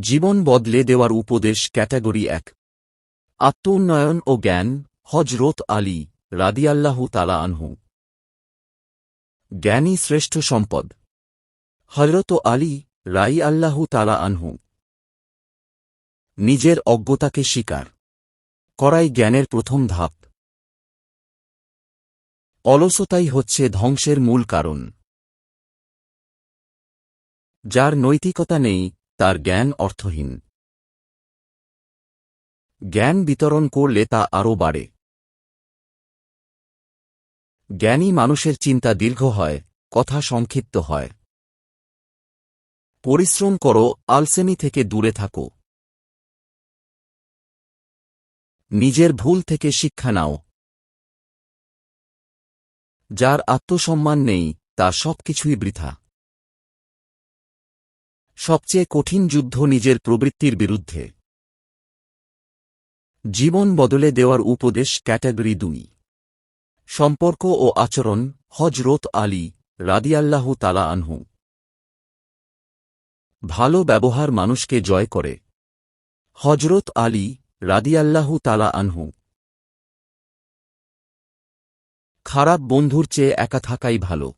জীবন বদলে দেওয়ার উপদেশ ক্যাটাগরি এক। আত্মোন্নয়ন ও জ্ঞান হজরত আলী রাদিয়াল্লাহু তালা আনহু। জ্ঞানী শ্রেষ্ঠ সম্পদ। হজরত আলী রাই আল্লাহু তালা আনহু। নিজের অজ্ঞতাকে স্বীকার। করাই জ্ঞানের প্রথম ধাপ। অলসতাই হচ্ছে ধ্বংসের মূল কারণ। যার নৈতিকতা নেই তার জ্ঞান অর্থহীন। জ্ঞান বিতরণ করলে তা আরও বাড়ে। জ্ঞানী মানুষের চিন্তা দীর্ঘ হয়, কথা সংক্ষিপ্ত হয়। পরিশ্রম করো, আলসেমি থেকে দূরে থাকো। নিজের ভুল থেকে শিক্ষা নাও। যার আত্মসম্মান নেই তা সবকিছুই বৃথা। সবচেয়ে কঠিন যুদ্ধ নিজের প্রবৃত্তির বিরুদ্ধে। জীবন বদলে দেওয়ার উপদেশ ক্যাটাগরি দুই। সম্পর্ক ও আচরণ হজরত আলী রাদিয়াল্লাহু তালা আনহু। ভালো ব্যবহার মানুষকে জয় করে। হজরত আলী রাদিয়াল্লাহু তালা আনহু। খারাপ বন্ধুর চেয়ে একা থাকাই ভালো।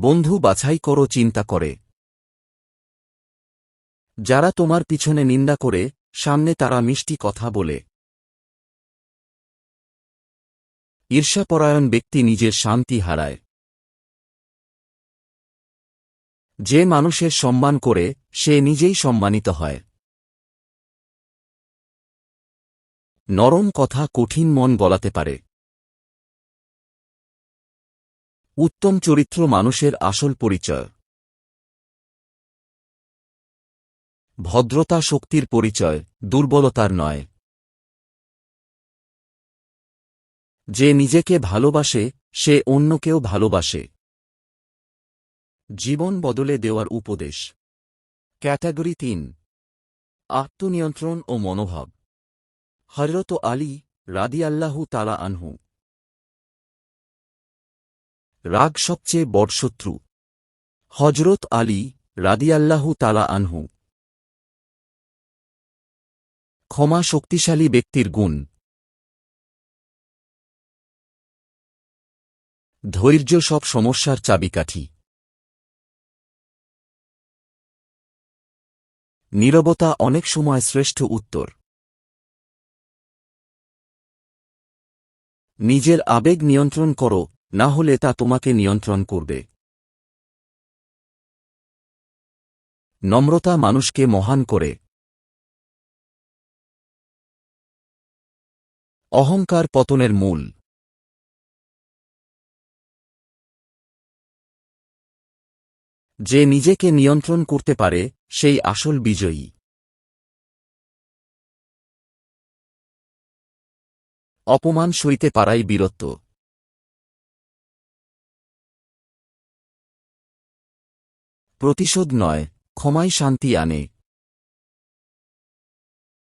বন্ধু বাছাই করো, চিন্তা করে। যারা তোমার পিছনে নিন্দা করে, সামনে তারা মিষ্টি কথা বলে। ঈর্ষাপরায়ণ ব্যক্তি নিজের শান্তি হারায়। যে মানুষের সম্মান করে, সে নিজেই সম্মানিত হয়। নরম কথা কঠিন মন গলাতে পারে। উত্তম চরিত্র মানুষের আসল পরিচয়। ভদ্রতা শক্তির পরিচয়, দুর্বলতার নয়। যে নিজেকে ভালোবাসে, সে অন্যকেও ভালোবাসে। জীবন বদলে দেওয়ার উপদেশ। ক্যাটাগরি তিন। আত্মনিয়ন্ত্রণ ও মনোভাব। হজরত আলী রাদিয়াল্লাহু তালা আনহু। রাগ সবচেয়ে বড় শত্রু। হজরত আলী রাদিয়াল্লাহু তালা আনহু। ক্ষমা শক্তিশালী ব্যক্তির গুণ। ধৈর্য সব সমস্যার চাবিকাঠি। নীরবতা অনেক সময় শ্রেষ্ঠ উত্তর। নিজের আবেগ নিয়ন্ত্রণ করো না হলে তা তোমাকে নিয়ন্ত্রণ করবে। নম্রতা মানুষকে মহান করে। অহংকার পতনের মূল। যে নিজেকে নিয়ন্ত্রণ করতে পারে, সেই আসল বিজয়ী। অপমান সইতে পারাই বীরত্ব। প্রতিশোধ নয় ক্ষমাই শান্তি আনে।